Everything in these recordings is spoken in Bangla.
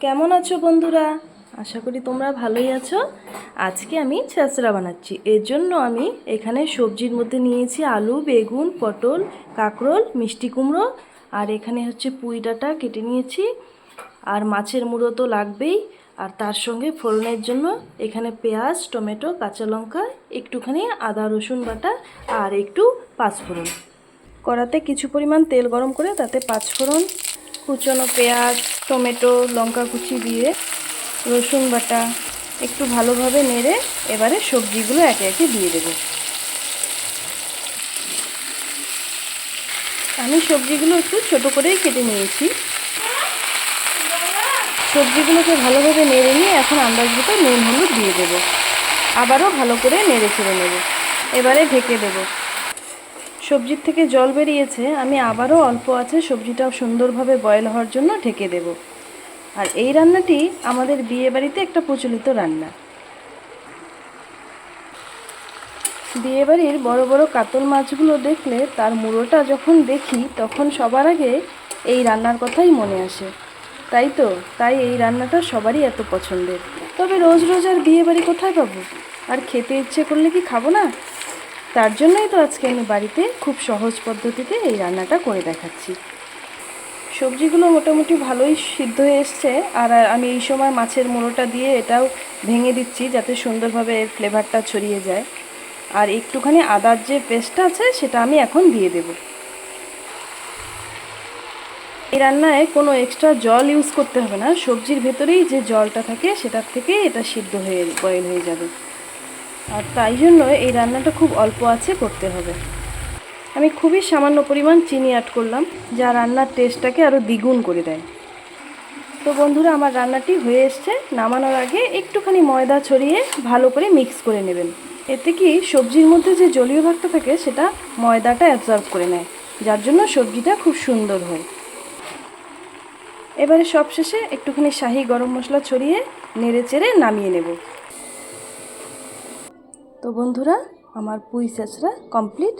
কেমন আছো বন্ধুরা? আশা করি তোমরা ভালোই আছো। আজকে আমি ছেঁচড়া বানাচ্ছি। এর জন্য আমি এখানে সবজির মধ্যে নিয়েছি আলু, বেগুন, পটল, কাঁকরোল, মিষ্টি কুমড়ো আর এখানে হচ্ছে পুঁই ডাঁটা কেটে নিয়েছি। আর মাছের মুড়ো তো লাগবেই। আর তার সঙ্গে ফোড়নের জন্য এখানে পেঁয়াজ, টমেটো, কাঁচা লঙ্কা, একটুখানি আদা, রসুন বাটা আর একটু পাঁচফোড়ন। কড়াতে কিছু পরিমাণ তেল গরম করে তাতে পাঁচফোড়ন কুচনো পেঁয়াজ, টমেটো, লঙ্কা কুচি দিয়ে রসুন বাটা একটু ভালোভাবে নেড়ে এবারে সবজিগুলো একে একে দিয়ে দেব। আমি সবজিগুলো একটু ছোট করেই কেটে নিয়েছি। সবজিগুলোকে ভালোভাবে নেড়ে নিয়ে এখন আন্দাজ মতো নুন, হলুদ দিয়ে দেবো। আবারও ভালো করে নেড়ে ছেড়ে নেব। এবারে ঢেকে দেবো। সবজির থেকে জল বেরিয়েছে, আমি আবারও অল্প আছে সবজিটা সুন্দরভাবে বয়েল হওয়ার জন্য ঢেকে দেব। আর এই রান্নাটি আমাদের বিয়ে বাড়িতে একটা প্রচলিত রান্না। বিয়ে বাড়ির বড় বড় কাতল মাছগুলো দেখলে তার মুড়োটা যখন দেখি, তখন সবার আগে এই রান্নার কথাই মনে আসে। তাই তো, তাই এই রান্নাটা সবারই এত পছন্দের। তবে রোজ রোজ আর বিয়ে বাড়ি কোথায় পাবো? আর খেতে ইচ্ছে করলে কি খাব না? তার জন্যই তো আজকে আমি বাড়িতে খুব সহজ পদ্ধতিতে এই রান্নাটা করে দেখাচ্ছি। সবজিগুলো মোটামুটি ভালোই সিদ্ধ হয়ে এসছে, আর আমি এই সময় মাছের মুড়োটা দিয়ে এটাও ভেঙে দিচ্ছি যাতে সুন্দরভাবে এর ফ্লেভারটা ছড়িয়ে যায়। আর একটুখানি আদার যে পেস্টটা আছে সেটা আমি এখন দিয়ে দেব। এই রান্নায় কোনো এক্সট্রা জল ইউজ করতে হবে না, সবজির ভেতরেই যে জলটা থাকে সেটার থেকে এটা সিদ্ধ হয়ে বয়েল হয়ে যাবে। আর তাই জন্য এই রান্নাটা খুব অল্প আছে করতে হবে। আমি খুবই সামান্য পরিমাণ চিনি অ্যাড করলাম, যা রান্নার টেস্টটাকে আরও দ্বিগুণ করে দেয়। তো বন্ধুরা, আমার রান্নাটি হয়ে এসছে। নামানোর আগে একটুখানি ময়দা ছড়িয়ে ভালো করে মিক্স করে নেবেন। এতে কি সবজির মধ্যে যে জলীয় ভাগটা থাকে, সেটা ময়দাটা অ্যাবজর্ব করে নেয়, যার জন্য সবজিটা খুব সুন্দর হয়। এবারে সবশেষে একটুখানি শাহি গরম মশলা ছড়িয়ে নেড়ে চেড়ে নামিয়ে নেব। তো বন্ধুরা, আমার পুঁই চেঁচড়া কমপ্লিট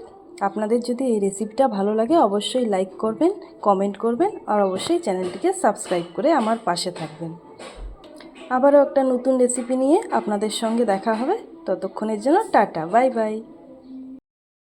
আপনাদের যদি এই রেসিপিটা ভালো লাগে, অবশ্যই লাইক করবেন কমেন্ট করবেন, আর অবশ্যই চ্যানেলটিকে সাবস্ক্রাইব করে আমার পাশে থাকবেন। আবারও একটা নতুন রেসিপি নিয়ে আপনাদের সঙ্গে দেখা হবে। ততক্ষণের জন্য টাটা বাই বাই